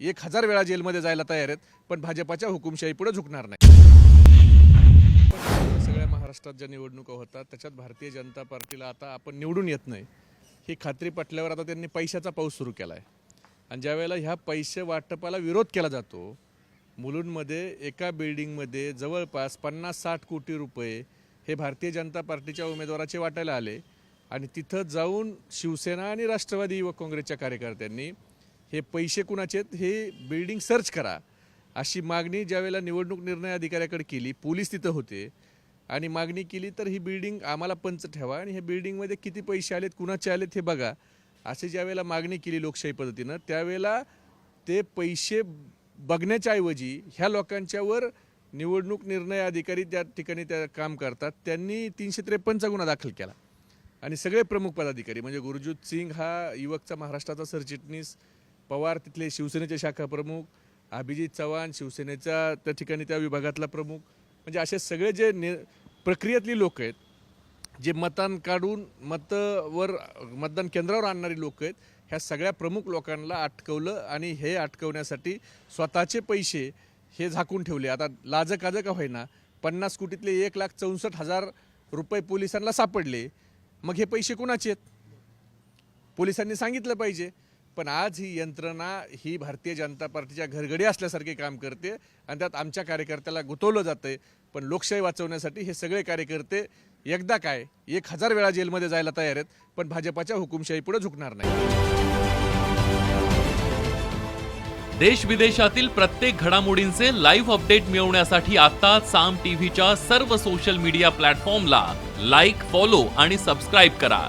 एक हजार वेळा जेलमध्ये जायला तयार आहेत पण भाजपाच्या हुकुमशाही पुढे झुकणार नाही. सगळ्या महाराष्ट्रात ज्या निवडणुका होतात त्याच्यात भारतीय जनता पार्टीला आता आपण निवडून येत नाही. ही खात्री पटल्यावर आता त्यांनी पैशाचा पाऊस सुरू केला आहे आणि ज्यावेळेला ह्या पैसे वाटपाला विरोध केला जातो मुलुंडमध्ये एका बिल्डिंगमध्ये जवळपास पन्नास साठ कोटी रुपये हे भारतीय जनता पार्टीच्या उमेदवाराचे वाटायला आले. आणि तिथं जाऊन शिवसेना आणि राष्ट्रवादी युवक काँग्रेसच्या कार्यकर्त्यांनी हे पैसे कुणाचे आहेत? हे बिल्डिंग सर्च करा. अशी मागणी ज्यावेळेला निवडणूक निर्णय अधिकाऱ्याकडे केली पोलीस तिथं होते आणि मागणी केली तर ही बिल्डिंग आम्हाला पंच ठेवा आणि हे बिल्डिंगमध्ये किती पैसे आलेत कुणाचे आलेत हे बघा. असे ज्यावेळेला मागणी केली लोकशाही पद्धतीनं त्यावेळेला ते पैसे बघण्याच्या ऐवजी ह्या लोकांच्यावर निवडणूक निर्णय अधिकारी त्या ठिकाणी त्या काम करतात. त्यांनी तीनशे त्रेपन्नचा गुन्हा दाखल केला. आणि सगळे प्रमुख पदाधिकारी म्हणजे गुरुजीत सिंग हा युवकचा महाराष्ट्राचा सरचिटणीस पवार तिथले शिवसेनेचे शाखा प्रमुख अभिजित चव्हाण शिवसेनेचा त्या ठिकाणी त्या विभागातला प्रमुख. म्हणजे असे सगळे जे नि प्रक्रियेतली लोक आहेत जे मतदान काढून मतवर मतदान केंद्रावर आणणारी लोक आहेत ह्या सगळ्या प्रमुख लोकांना अटकवलं आणि हे अटकवण्यासाठी स्वतःचे पैसे हे झाकून ठेवले. आता लाजकाज का होईना पन्नास कोटीतले एक लाख चौसष्ट हजार रुपये पोलिसांना सापडले. मग हे पैसे कुणाचे आहेत? पोलिसांनी सांगितलं पाहिजे. पण आज ही यंत्रणा ही भारतीय जनता पार्टीच्या घरगडी असल्यासारखे काम करते आणि त्यात आमच्या कार्यकर्त्याला गुंतवलं जातंय. पण लोकशाही वाचवण्यासाठी हे सगळे कार्यकर्ते एकदा काय एक हजार वेळा जेलमध्ये जायला तयार आहेत पण भाजपाच्या हुकुमशाही पुढे झुकणार नाही. देश विदेशातील प्रत्येक घडामोडींचे लाईव्ह अपडेट मिळवण्यासाठी आता साम टीव्हीच्या सर्व सोशल मीडिया प्लॅटफॉर्मला लाईक फॉलो आणि सबस्क्राईब करा.